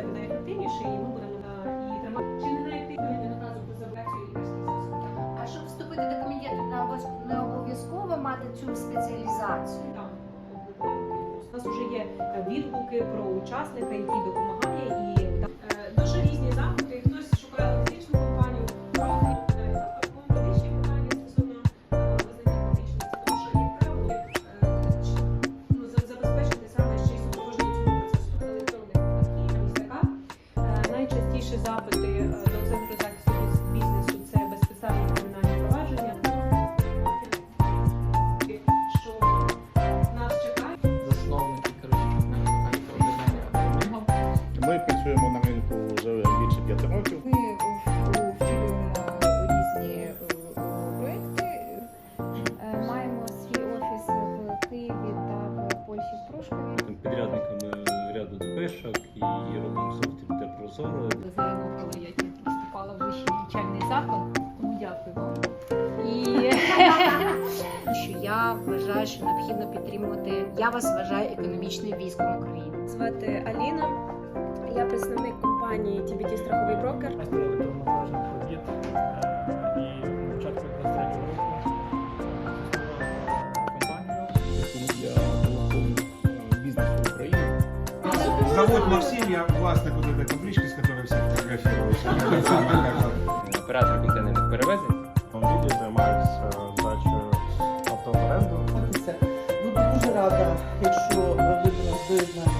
це буде ефективніше, і ми будемо її тримати. Чи не найактивніше наказу про забрацію і? А щоб вступити до комітету, не обов'язково- мати цю спеціалізацію. Так, у нас вже є відгуки про учасника, який допомагає, і Найчастіші запити е, до центру захисту бізнесу це безпідставні кримінальні провадження. Що нас чекає. засновники механіка об'єднання Ми працюємо на ринку вже більше п'яти років. Ми втілюємо різні е, проекти. Е, Маємо свій офіс в Києві та в Польщі в. Там підрядниками ряду ДПшок і робимо софтвер За його коли я тільки вступала в вищий навчальний заклад. Тому дякую вам. І Що я вважаю, що необхідно підтримувати. Я вас вважаю економічним військом України. Звати Аліна. Я представник компанії TBT страховий брокер. Зовут Максим, я власник вот этой таблички, с которой все фотографировались. оператор контейнерних перевезень. Люди займаються здачею авто в оренду. Буду дуже рада, якщо нас доєднаєтеся